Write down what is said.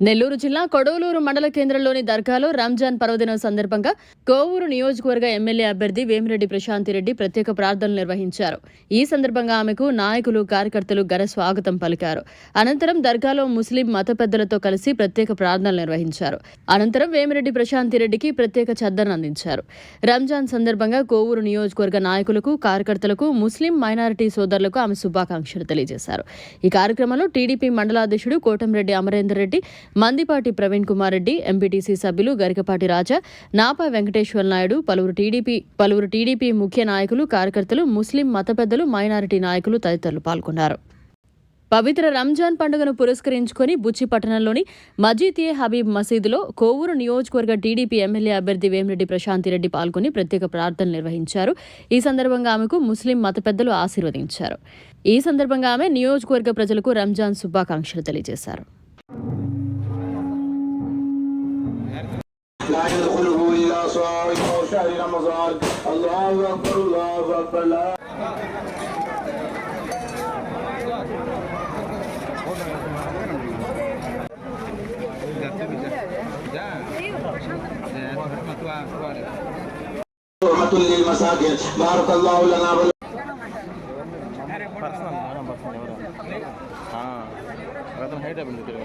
నెల్లూరు జిల్లా కొడవలూరు మండల కేంద్రంలోని దర్గాలో రంజాన్ పర్వదినం సందర్భంగా కోవూరు నియోజకవర్గ ఎమ్మెల్యే అభ్యర్థి వేమిరెడ్డి ప్రశాంతిరెడ్డి ప్రత్యేక ప్రార్థనలు నిర్వహించారు. ఈ సందర్భంగా ఆమెకు నాయకులు కార్యకర్తలు ఘన స్వాగతం పలికారు. అనంతరం దర్గాలో ముస్లిం మత పెద్దలతో కలిసి ప్రత్యేక ప్రార్థనలు నిర్వహించారు. అనంతరం వేమిరెడ్డి ప్రశాంతిరెడ్డికి ప్రత్యేక చద్దను అందించారు. రంజాన్ సందర్భంగా కోవూరు నియోజకవర్గ నాయకులకు కార్యకర్తలకు ముస్లిం మైనారిటీ సోదరులకు ఆమె శుభాకాంక్షలు తెలియజేశారు. ఈ కార్యక్రమంలో టీడీపీ మండలాధ్యక్షుడు కోటంరెడ్డి అమరేందర్ రెడ్డి మందిపాటి ప్రవీణ్ కుమార్ రెడ్డి ఎంపీటీసీ సభ్యులు గరికపాటి రాజా నాపా వెంకటేశ్వర నాయుడు పలువురు టీడీపీ పలువురు టీడీపీ ముఖ్య నాయకులు కార్యకర్తలు ముస్లిం మత పెద్దలు మైనారిటీ నాయకులు తదితరులు పాల్గొన్నారు. పవిత్ర రంజాన్ పండుగను పురస్కరించుకొని బుచ్చి పట్టణంలోని మజీద్ ఏ హబీబ్ మసీదులో కోవూరు నియోజకవర్గ టీడీపీ ఎమ్మెల్యే అభ్యర్థి వేమిరెడ్డి ప్రశాంతిరెడ్డి పాల్గొని ప్రత్యేక ప్రార్థనలు నిర్వహించారు. ఈ సందర్భంగా ఆమెకు ముస్లిం మత పెద్దలు ఆశీర్వదించారు. ఈ సందర్భంగా ఆమె నియోజకవర్గ ప్రజలకు రంజాన్ శుభాకాంక్షలు తెలియజేశారు. لا يدخله إلا صائم أو شهر رمضان الله أكبر الله أكبر لا حرمة للمساكن بارك الله لنا ولكم రథం హైట్ అయిపోయింది